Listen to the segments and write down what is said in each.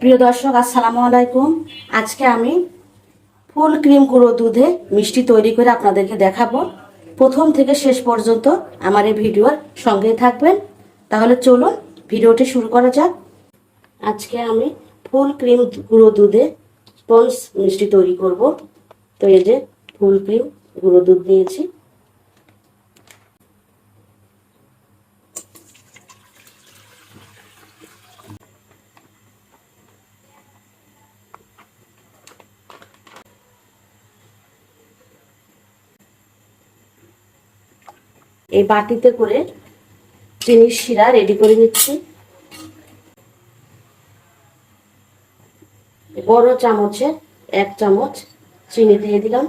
প্রিয় দর্শক, আসসালামু আলাইকুম। আজকে আমি ফুল ক্রিম গুঁড়ো দুধে মিষ্টি তৈরি করে আপনাদেরকে দেখাবো। প্রথম থেকে শেষ পর্যন্ত আমার এই ভিডিওর সঙ্গেই থাকবেন। তাহলে চলুন ভিডিওটি শুরু করা যাক। আজকে আমি ফুল ক্রিম গুঁড়ো দুধে স্পঞ্জ মিষ্টি তৈরি করব। তো এই যে ফুল ক্রিম গুঁড়ো দুধ নিয়েছি। এই বাটিতে করে চিনির শিরা রেডি করে নিচ্ছি। বড় চামচে এক চামচ চিনি দিয়ে দিলাম।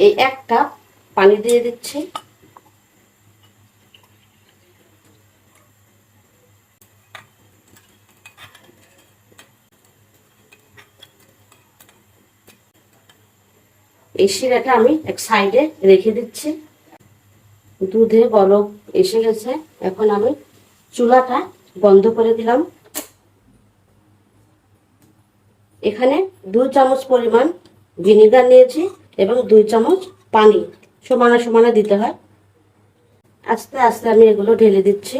এই এক কাপ পানি দিয়ে দিচ্ছি। এই শিরাটা আমি এক সাইডে রেখে দিচ্ছি। দুধে বলক এসে গেছে। এখন আমি চুলাটা বন্ধ করে দিলাম। এখানে দুই চামচ পরিমাণ ভিনিগার নিয়েছি এবং দুই চামচ পানি সমানে সমানে দিতে হয়। আস্তে আস্তে আমি এগুলো ঢেলে দিচ্ছি।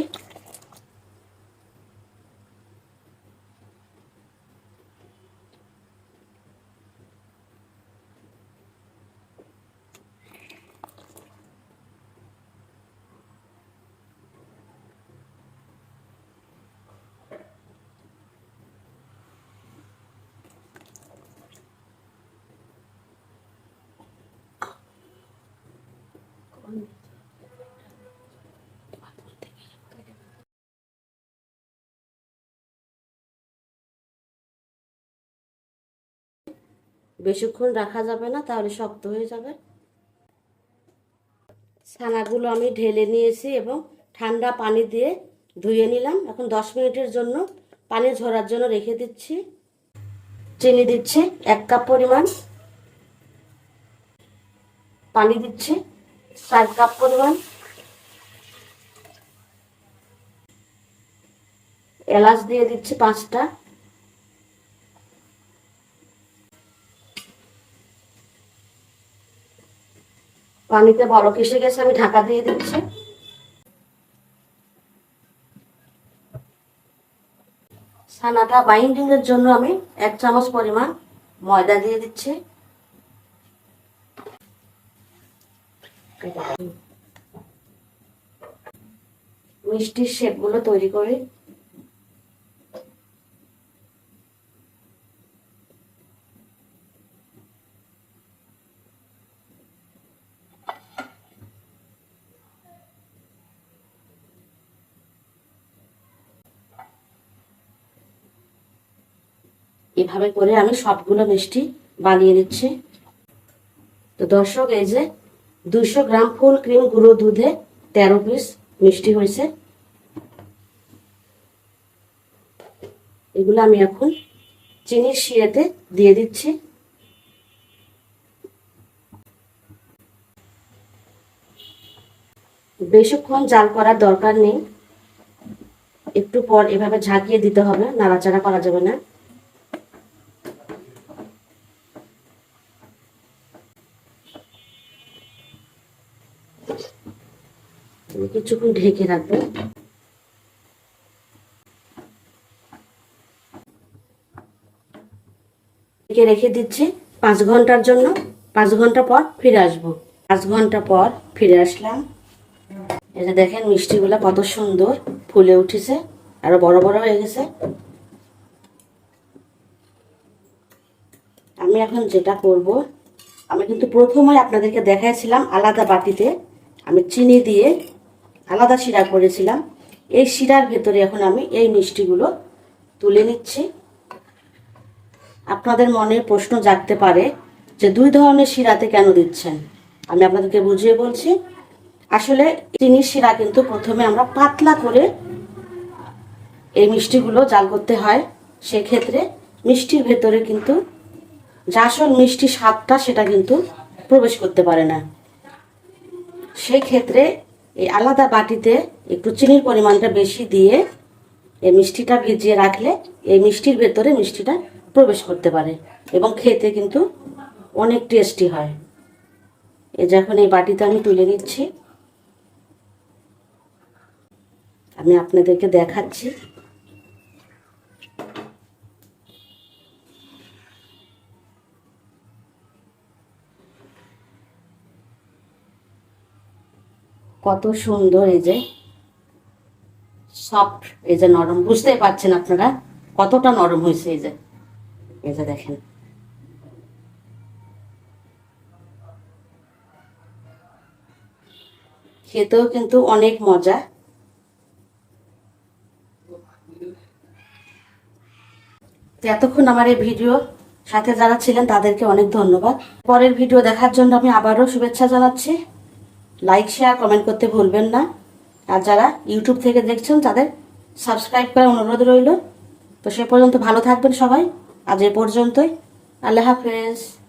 বেশিক্ষণ রাখা যাবে না, তাহলে শক্ত হয়ে যাবে। ছানাগুলো আমি ঢেলে নিয়েছি এবং ঠান্ডা পানি দিয়ে ধুয়ে নিলাম। এখন দশ মিনিটের জন্য পানি ঝরার জন্য রেখে দিচ্ছি। চিনি দিচ্ছি, এক কাপ পরিমাণ। পানি দিচ্ছি। চার কাপ পরিমাণ। এলাচ দিয়ে দিচ্ছি পাঁচটা। পানিতে বরফ এসে গেছে আমি ঢাকা দিয়ে দিচ্ছি। ছানাটা বাইন্ডিং এর জন্য আমি এক চামচ পরিমাণ ময়দা দিয়ে দিচ্ছি। মিষ্টির শেপগুলো তৈরি করে এভাবে করে আমি সবগুলো মিষ্টি বানিয়ে নিচ্ছি। তো দর্শক, এই যে দুশো গ্রাম ফুল ক্রিম গুঁড়ো দুধে তেরো পিস মিষ্টি হয়েছে। এগুলো আমি এখন চিনির শিরেতে দিয়ে দিচ্ছি। বেশিক্ষণ জাল করার দরকার নেই। একটু পর এভাবে ঝাঁকিয়ে দিতে হবে, নাড়াচাড়া করা যাবে না। কিছুক্ষণ ঢেকে রাখব। ঢেকে রেখে দিচ্ছি পাঁচ ঘণ্টার জন্য। পাঁচ ঘণ্টা পর ফিরে আসব। পাঁচ ঘণ্টা পর ফিরে আসলাম। যে দেখেন মিষ্টিগুলো কত সুন্দর ফুলে উঠেছে, আরও বড় বড় হয়ে গেছে। আমি এখন যেটা করব, আমি কিন্তু প্রথমে আপনাদেরকে দেখাইছিলাম আলাদা বাটিতে আমি চিনি দিয়ে আলাদা শিরা করেছিলাম। এই শিরার ভেতরে এখন আমি এই মিষ্টিগুলো তুলে নিচ্ছি। আপনাদের মনে প্রশ্ন জাগতে পারে যে দুই ধরনের শিরাতে কেন দিচ্ছেন? আমি আপনাদেরকে বুঝিয়ে বলছি, আসলে চিনির শিরা কিন্তু প্রথমে আমরা পাতলা করে এই মিষ্টিগুলো জাল করতে হয়। সেক্ষেত্রে মিষ্টির ভেতরে কিন্তু আসল মিষ্টি স্বাদটা সেটা কিন্তু প্রবেশ করতে পারে না। সেই ক্ষেত্রে এই আলাদা বাটিতে একটু চিনির পরিমাণটা বেশি দিয়ে এই মিষ্টিটা ভিজিয়ে রাখলে এই মিষ্টির ভেতরে মিষ্টিটা প্রবেশ করতে পারে এবং খেতে কিন্তু অনেক টেস্টি হয়। এ যখন এই বাটিতে আমি তুলে নিচ্ছি। আমি আপনাদেরকে দেখাচ্ছি। কত সুন্দর এই যে সফট, এই যে নরম। বুঝতেই পারছেন আপনারা কতটা নরম হয়েছে এই যে। এই যে দেখেন। খেতেও কিন্তু অনেক মজা। এতক্ষণ আমার এই ভিডিও, সাথে যারা ছিলেন তাদেরকে অনেক ধন্যবাদ। পরের ভিডিও দেখার জন্য আমি আবারও শুভেচ্ছা জানাচ্ছি। লাইক শেয়ার কমেন্ট করতে ভুলবেন না। আর যারা ইউটিউব থেকে দেখছেন, তাদের সাবস্ক্রাইব করার অনুরোধ রইল। তো সে পর্যন্ত ভালো থাকবেন সবাই। আজ এ পর্যন্তই। আল্লাহ হাফেজ।